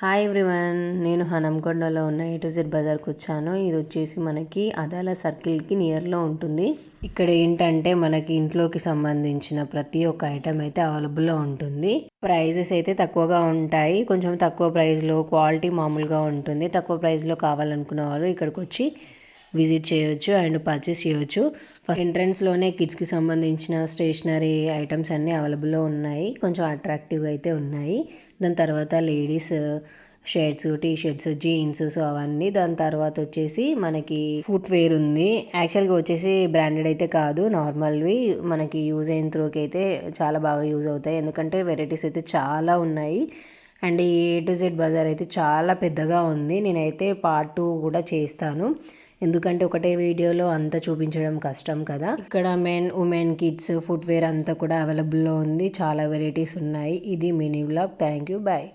Hi everyone నేను హనంకొండలో ఉన్న A to Z బజార్కి వచ్చాను. ఇది వచ్చేసి మనకి అదాల సర్కిల్కి నియర్లో ఉంటుంది. ఇక్కడ ఏంటంటే మనకి ఇంట్లోకి సంబంధించిన ప్రతి ఒక్క ఐటెం అయితే అవైలబుల్లో ఉంటుంది. ప్రైజెస్ అయితే తక్కువగా ఉంటాయి. కొంచెం తక్కువ ప్రైస్లో క్వాలిటీ మామూలుగా ఉంటుంది. తక్కువ ప్రైస్లో కావాలనుకున్న వాళ్ళు ఇక్కడికి వచ్చి విజిట్ చేయొచ్చు అండ్ పర్చేస్ చేయొచ్చు. ఎంట్రన్స్లోనే కిడ్స్కి సంబంధించిన స్టేషనరీ ఐటమ్స్ అన్నీ అవైలబుల్లో ఉన్నాయి. కొంచెం అట్రాక్టివ్గా అయితే ఉన్నాయి. దాని తర్వాత ladies shirts T shirts jeans so అవన్నీ. దాని తర్వాత వచ్చేసి మనకి ఫుట్ వేర్ ఉంది యాక్చువల్గా వచ్చేసి బ్రాండెడ్ అయితే కాదు. నార్మల్వి మనకి యూజ్ అయిన త్రోకి అయితే చాలా బాగా యూజ్ అవుతాయి. ఎందుకంటే వెరైటీస్ అయితే చాలా ఉన్నాయి. అండ్ ఈ ఏ టు జెడ్ బజార్ అయితే చాలా పెద్దగా ఉంది. నేనైతే పార్ట్ టూ కూడా చేస్తాను. ఎందుకంటే ఒకటే వీడియోలో అంతా చూపించడం కష్టం కదా. ఇక్కడ మెన్ ఉమెన్ కిడ్స్ ఫుట్వేర్ అంతా కూడా అవైలబుల్లో ఉంది. చాలా వెరైటీస్ ఉన్నాయి. ఇది mini blog thank you. Bye.